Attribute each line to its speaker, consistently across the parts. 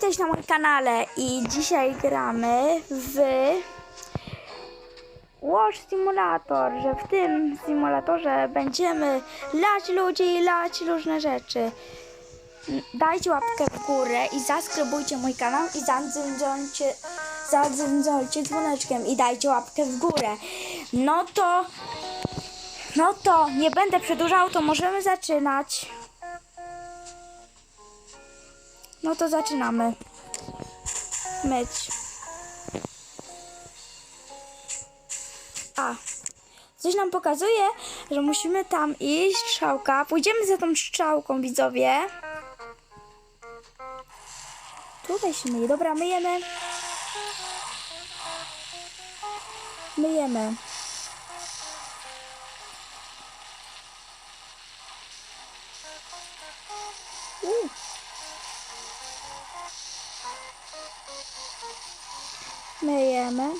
Speaker 1: Cześć, na moim kanale i dzisiaj gramy w Watch Simulator, że w tym simulatorze będziemy lać ludzi i lać różne rzeczy. Dajcie łapkę w górę i zaskrybujcie mój kanał i zadzwoncie, zadzwoncie dzwoneczkiem i dajcie łapkę w górę. No to, no to nie będę przedłużał, to możemy zaczynać. No to zaczynamy. Myć. A. Coś nam pokazuje, że musimy tam iść, strzałka. Pójdziemy za tą strzałką, widzowie. Tutaj się myje. Dobra, myjemy. Myjemy. Uh. Myjemy.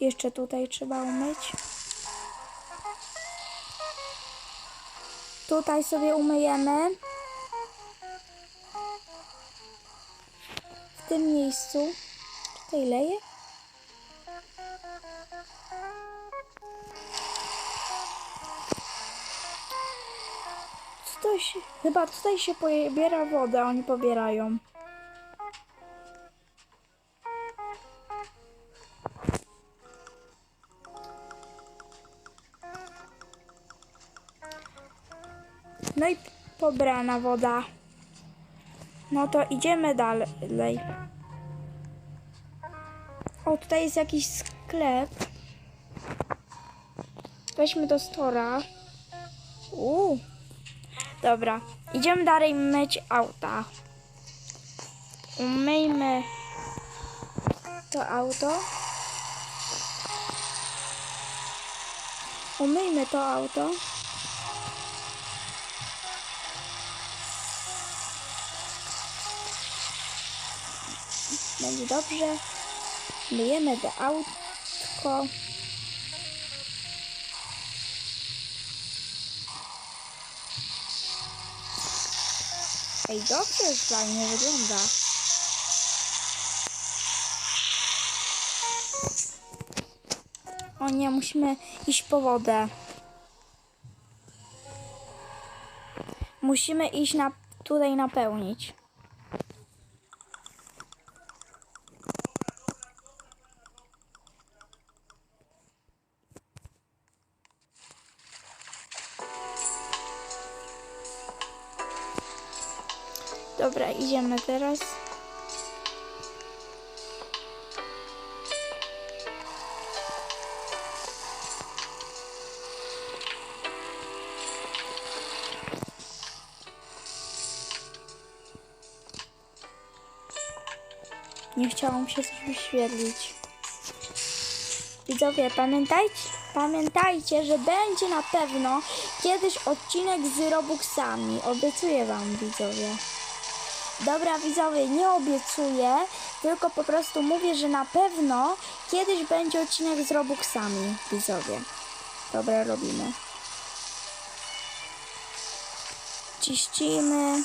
Speaker 1: Jeszcze tutaj trzeba umyć. Tutaj sobie umyjemy. W tym miejscu. Tutaj leje. Chyba tutaj się pobiera woda, oni pobierają. No i pobrana woda. No to idziemy dalej. O, tutaj jest jakiś sklep. Weźmy do stora. Uuu. Dobra, idziemy dalej myć auta. Umyjmy to auto. Umyjmy to auto. Będzie dobrze. Myjemy to autko. Ej, dobrze, fajnie wygląda. O nie, musimy iść po wodę. Musimy iść na, tutaj napełnić. Dobra, idziemy teraz. Nie chciałam się coś wyświetlić. Widzowie, pamiętajcie, pamiętajcie, że będzie na pewno kiedyś odcinek z Robuxami. Obiecuję wam, widzowie. Dobra, widzowie, nie obiecuję, tylko po prostu mówię, że na pewno kiedyś będzie odcinek z Robuxami, widzowie. Dobra, robimy. Ciścimy.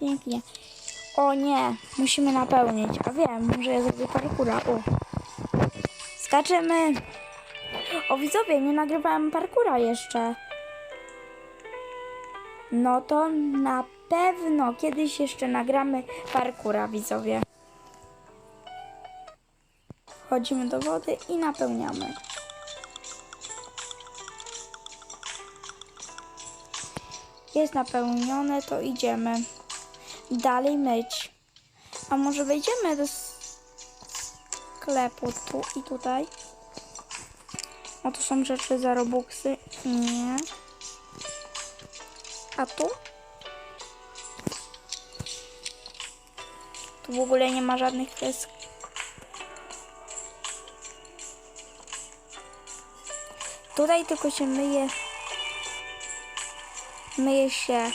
Speaker 1: Pięknie. O nie, musimy napełnić. A wiem, że ja zrobię parkura. O. Skaczemy. O widzowie, nie nagrywałem parkura jeszcze. No to na pewno kiedyś jeszcze nagramy parkura, widzowie. Chodzimy do wody i napełniamy. Jest napełnione, to idziemy dalej myć. A może wejdziemy do sklepu tu i tutaj? O, to są rzeczy za robuxy. Nie. A tu? Tu w ogóle nie ma żadnych kresk. Tutaj tylko się myje. Myje się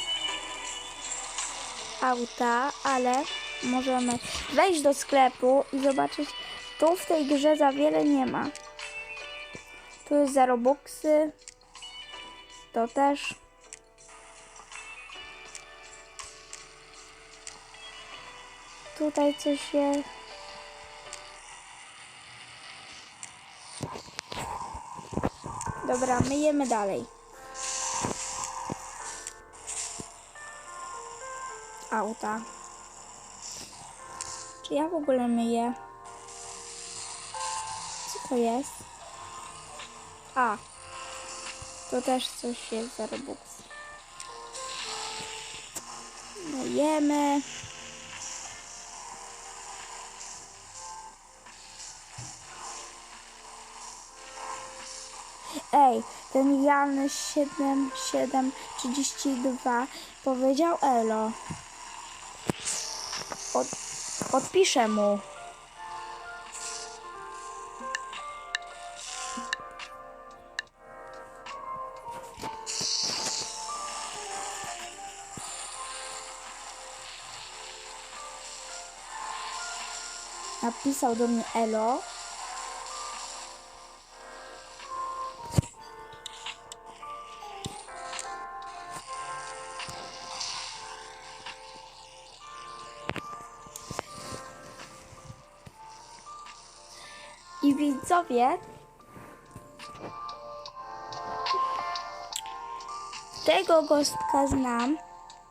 Speaker 1: auta, ale możemy wejść do sklepu i zobaczyć, tu w tej grze za wiele nie ma. Tu jest za. To też. Tutaj coś jest. Dobra, myjemy dalej. Auta. Czy ja w ogóle myję? Co to jest? A. To też coś jest za Robux. Myjemy. Ej, ten Jan 7732 powiedział Elo. Od, odpiszę mu. Napisał do mnie Elo. Widzowie, tego gostka znam.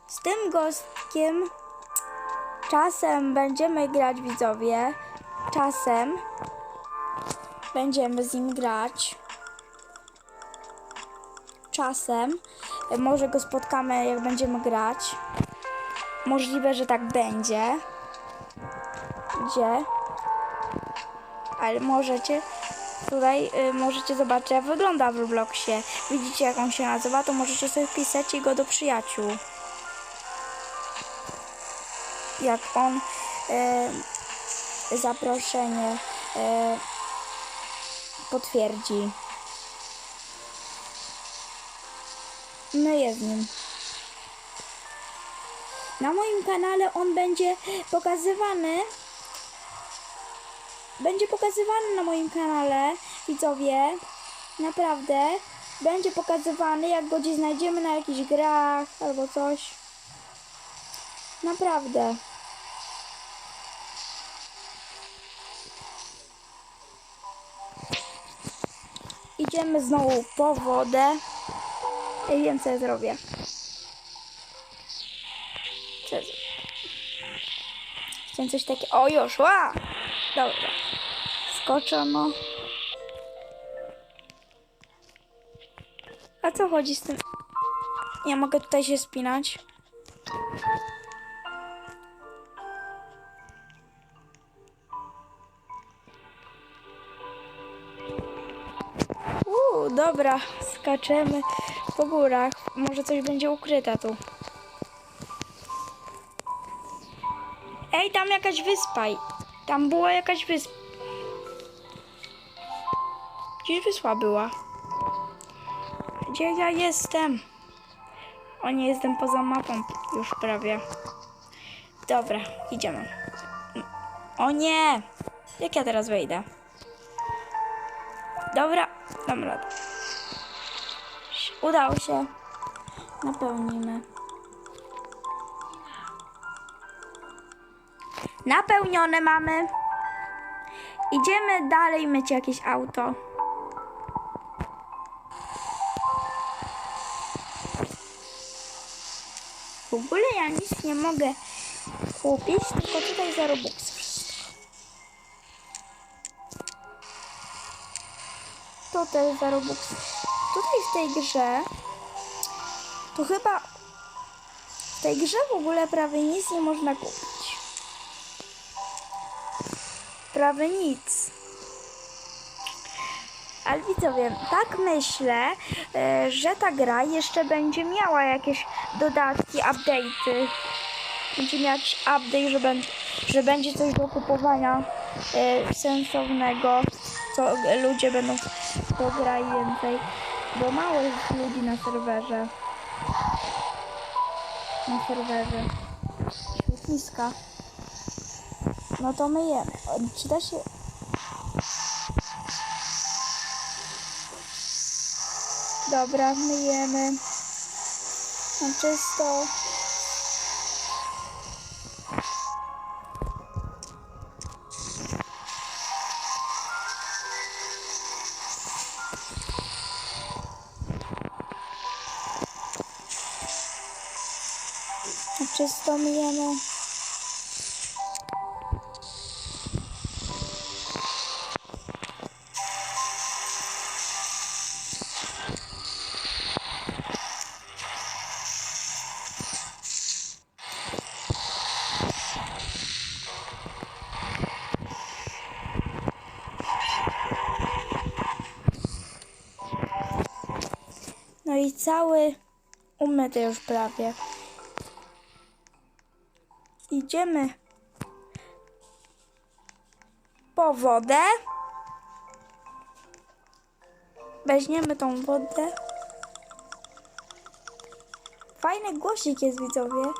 Speaker 1: Z tym gostkiem czasem będziemy grać, widzowie. Czasem będziemy z nim grać. Czasem może go spotkamy, jak będziemy grać. Możliwe, że tak będzie. Gdzie? ale możecie tutaj y, możecie zobaczyć jak wygląda w Robloxie. Widzicie jak on się nazywa, to możecie sobie wpisać go do przyjaciół. Jak on y, zaproszenie y, potwierdzi. No jest nim. Na moim kanale on będzie pokazywany będzie pokazywany na moim kanale, widzowie. Naprawdę. Będzie pokazywany, jak go gdzieś znajdziemy na jakichś grach albo coś. Naprawdę. Idziemy znowu po wodę. I wiem, co ja zrobię. Chciałem coś takiego. O, już! Ła! Dobra. Skoczę, no. A co chodzi z tym? Ja mogę tutaj się spinać. Uuu, dobra. Skaczemy po górach. Może coś będzie ukryte tu. Ej, tam jakaś wyspa. Tam była jakaś wyspa. Gdzieś wyspa była. Gdzie ja jestem? O nie, jestem poza mapą już prawie. Dobra, idziemy. O nie! Jak ja teraz wejdę? Dobra, dam radę. Udało się. Napełnimy. Napełnione mamy. Idziemy dalej myć jakieś auto. W ogóle ja nic nie mogę kupić, tylko tutaj za Robux. To też za. Tutaj w tej grze to chyba w tej grze w ogóle prawie nic nie można kupić. Prawie nic. Ale widzowie, tak myślę, e, że ta gra jeszcze będzie miała jakieś dodatki, update'y. Będzie miał jakiś update, że, ben, że będzie coś do kupowania e, sensownego. co ludzie będą to grać więcej, bo mało jest ludzi na serwerze. Na serwerze. Świetniska. No to myjemy. Czy da się... Dobra, myjemy. Na czysto. Cały umyty już prawie. Idziemy po wodę. Weźmiemy tą wodę. Fajny głosik jest, widzowie.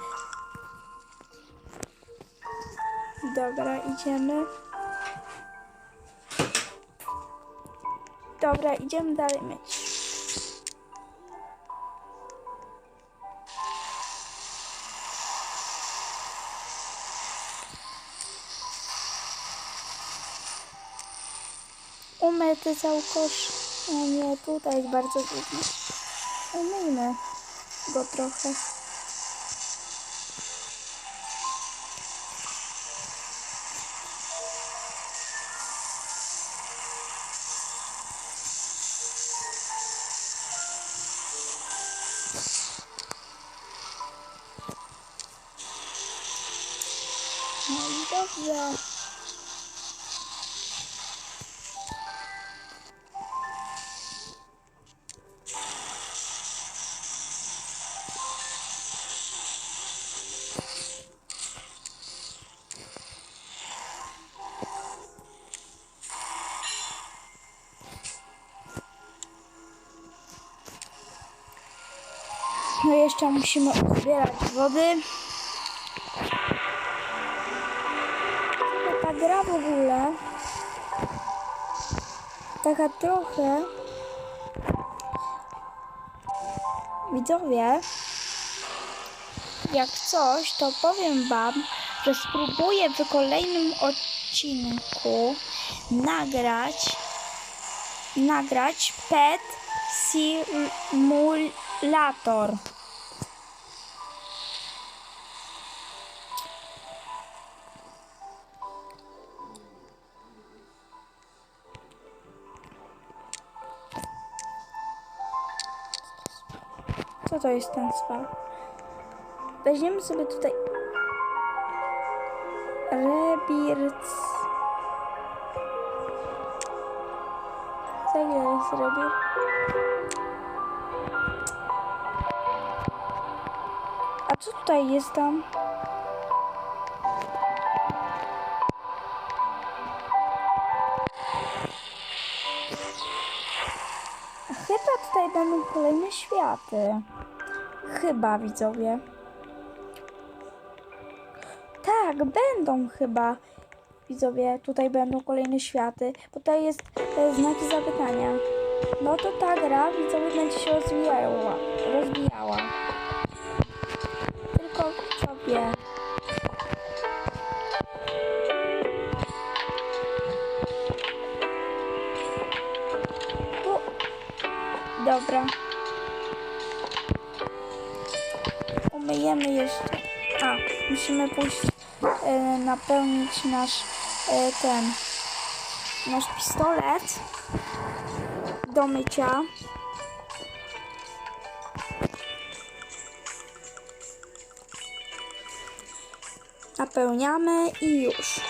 Speaker 1: Dobra, idziemy. Dobra, idziemy dalej myć. Umyty cały kosz. O nie, tutaj jest bardzo trudno. Umyjmy go trochę. Jeszcze musimy zbierać wody. Ta gra w ogóle taka trochę widzowie jak coś to powiem wam, że spróbuję w kolejnym odcinku nagrać nagrać Pet Simulator. Co to jest ten spal? Weźmiemy sobie tutaj Rebirth. Co ile jest Rebir? A co tutaj jest tam? Chyba tutaj będą kolejne światy. Chyba widzowie. Tak, będą chyba. Widzowie, tutaj będą kolejne światy. Tutaj jest e, znaki zapytania. No to ta gra, widzowie, będzie się rozwijała. rozwijała. Tylko kto wie. Napełnić nasz e, ten nasz pistolet do mycia. Napełniamy i już.